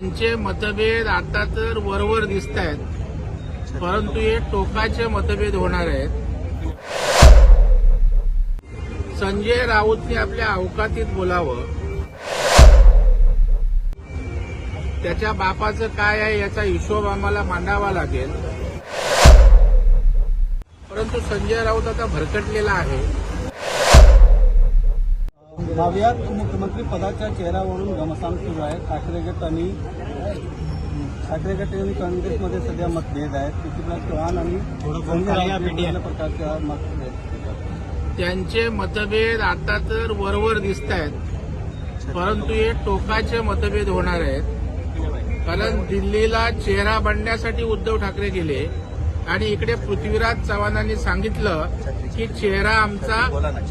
त्यांचे मतभेद आता तर वरवर दिसत आहेत परंतु हे टोकाचे मतभेद होणार आहेत. संजय राऊतने आपल्या अवकातीत बोलावं. त्याच्या बापाचं काय आहे याचा हिशोब आम्हाला मांडावा लागेल. परंतु संजय राऊत आता भरकटलेला आहे. भाव्यात मुख्यमंत्री पदाच्या चेहऱ्यावरून घमसान सुरू आहे. ठाकरे गट आणि ठाकरे गट आणि काँग्रेसमध्ये सध्या मतभेद आहेत. पृथ्वीराज चव्हाण आणि प्रकारच्या मतभेद त्यांचे मतभेद आता तर वरवर दिसत आहेत. परंतु हे टोकाचे मतभेद होणार आहेत. कारण दिल्लीला चेहरा बनण्यासाठी उद्धव ठाकरे गेले. आणि इकडे पृथ्वीराज चव्हाणांनी सांगितलं की चेहरा आमचा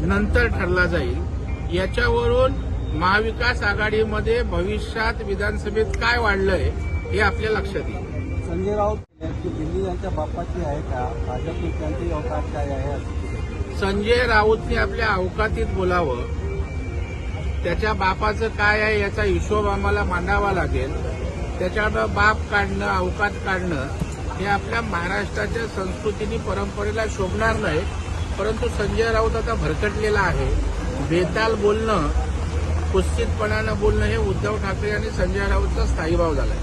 नंतर ठरला जाईल. याच्यावरून महाविकास आघाडीमध्ये भविष्यात विधानसभेत काय वाढलंय हे आपल्या लक्षात येईल. संजय राऊत दिल्ली यांच्या बापाची आहे का? भाजप नेत्यांची अवकाश काय आहे संजय राऊतने आपल्या अवकातीत बोलावं. त्याच्या बापाचं काय आहे याचा हिशोब आम्हाला मांडावा लागेल. त्याच्यावर बाप काढणं अवकात काढणं हे आपल्या महाराष्ट्राच्या संस्कृतीनी परंपरेला शोभणार नाही. परंतु संजय राऊत आता भरकटलेला आहे. बेताल बोलणं कुस्तीतपणानं बोलणं हे उद्धव ठाकरे आणि संजय राऊतचा स्थायीभाव झालाय.